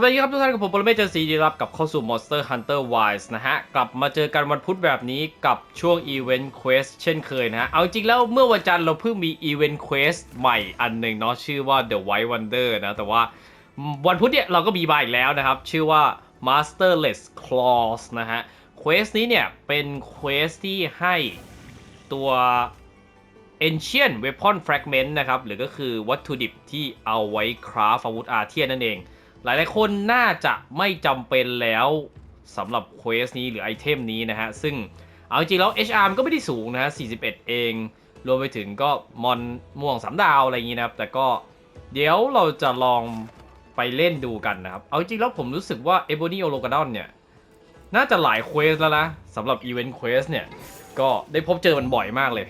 สวัสดีครับทุกท่านกับผมปรเมศเจนศรีดีรับกับเข้าสู่ Monster Hunter Wilds นะฮะ กลับมาเจอกันวันพุธแบบนี้กับช่วง Event Quest เช่นเคยนะฮะ เอาจริงแล้วเมื่อวันจันทร์เราเพิ่งมี Event Quest ใหม่อันหนึ่งเนาะชื่อว่า The White Wonder นะ แต่ว่าวันพุธเนี่ยเราก็มีมาอีกแล้วนะครับ ชื่อว่า Masterless Claws นะฮะ Quest นี้เนี่ยเป็น Quest ที่ให้ตัว Ancient Weapon Fragment นะครับหรือก็คือวัตถุดิบที่เอาไว้คราฟอาวุธอาเทียนนั่นเอง หลายๆคนน่าจะไม่จำเป็นแล้วสำหรับเควสนี้หรือไอเทมนี้นะฮะ ซึ่งเอาจริงๆแล้ว HR ก็ไม่ได้สูงนะฮะ 41 เอง รวมไปถึงก็มอนม่วงสามดาวอะไรอย่างนี้นะครับ แต่ก็เดี๋ยวเราจะลองไปเล่นดูกันนะครับ เอาจริงๆแล้วผมรู้สึกว่า Ebony o l o g a d o n เนี่ย น่าจะหลายเควสแล้วนะสำหรับ Event Quest เนี่ย ก็ได้พบเจอมันบ่อยมากเลย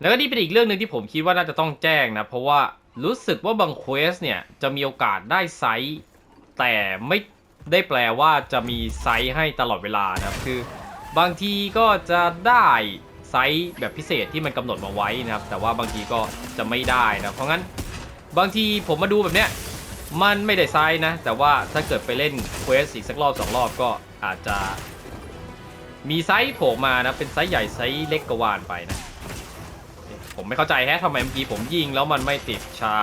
แล้วก็นี่เป็นอีกเรื่องหนึ่งที่ผมคิดว่าน่าจะต้องแจ้งนะ เพราะว่า รู้สึกว่าบางเควสเนี่ย จะมีโอกาสได้ไซส์แต่ไม่ได้แปลว่าจะมีไซส์ให้ตลอดเวลานะครับ คือบางทีก็จะได้ไซส์แบบพิเศษที่มันกำหนดมาไว้นะครับ แต่ว่าบางทีก็จะไม่ได้นะเพราะงั้นบางทีผมมาดูแบบเนี้ยมันไม่ได้ไซส์นะ แต่ว่าถ้าเกิดไปเล่นเควสอีกสักรอบสองรอบก็อาจจะมีไซส์โผล่มานะเป็นไซส์ใหญ่ไซส์เล็กกวานไปนะ ผมไม่เข้าใจแฮะทำไมเมื่อกี้ผมยิงแล้วมันไม่ติดชา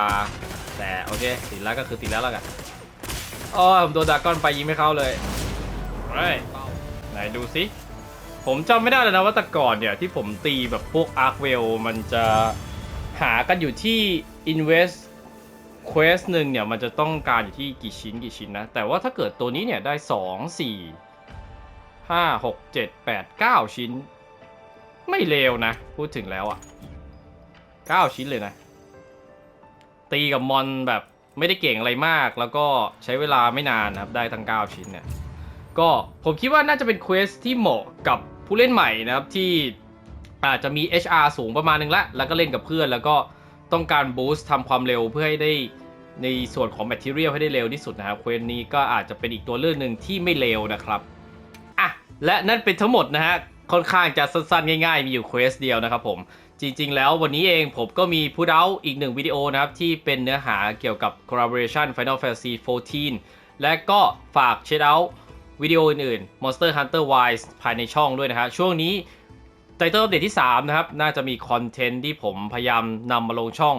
แต่โอเคติดแล้วก็คือติดแล้วแล้วกันอ๋อผมโดนดากอนไปยิงไม่เข้าเลยเฮ้ยไหนดูสิผมจำไม่ได้แล้วนะว่าแต่ก่อนเนี่ยที่ผมตีแบบพวกอาร์คเวลมันจะหากันอยู่ที่ Invest Quest หนึ่งเนี่ยมันจะต้องการอยู่ที่กี่ชิ้นกี่ชิ้นนะ แต่ว่าถ้าเกิดตัวนี้เนี่ยได้ 2 4 5 6 7 8 9 ชิ้น ไม่เลวนะ พูดถึงแล้วอะ่ะ 9 ชิ้นเลยนะ ตีกับมอนแบบไม่ได้เก่งอะไรมาก แล้วก็ใช้เวลาไม่นานนะครับ ได้ทั้ง 9 ชิ้นเนี่ย ก็ผมคิดว่าน่าจะเป็นเควสที่เหมาะกับผู้เล่นใหม่นะครับที่อาจจะมี HR สูงประมาณนึงละ แล้วก็เล่นกับเพื่อน แล้วก็ต้องการบูสต์ทำความเร็วเพื่อให้ได้ในส่วนของ Material ให้ได้เร็วที่สุดนะครับเควสนี้ก็อาจจะเป็นอีกตัวเลือกหนึ่งที่ไม่เลวนะครับอะและนั่นเป็นทั้งหมดนะฮะค่อนข้างจะสั้นๆ ง่ายๆ มีอยู่เควสเดียวนะครับผม จริงๆ แล้ววันนี้เองผมก็มีพูดเอาอีกหนึ่งวิดีโอนะครับ ที่เป็นเนื้อหาเกี่ยวกับ collaboration Final Fantasy 14 และก็ฝากเช็คเอาวิดีโออื่นๆ Monster Hunter Wilds ภายในช่องด้วยนะฮะช่วงนี้ไตเติลอัปเดตที่ 3 นะครับ น่าจะมีคอนเทนต์ที่ผมพยายามนำมาลงช่อง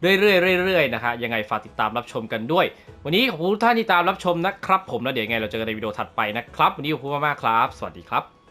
เรื่อยๆเรื่อยๆนะฮะยังไงฝากติดตามรับชมกันด้วย วันนี้ขอบคุณทุกท่านที่ตามรับชมนะครับ ผมแล้วเดี๋ยวยังไงเราเจอกันในวิดีโอถัดไปนะครับ วันนี้ขอบคุณมากๆครับ สวัสดีครับ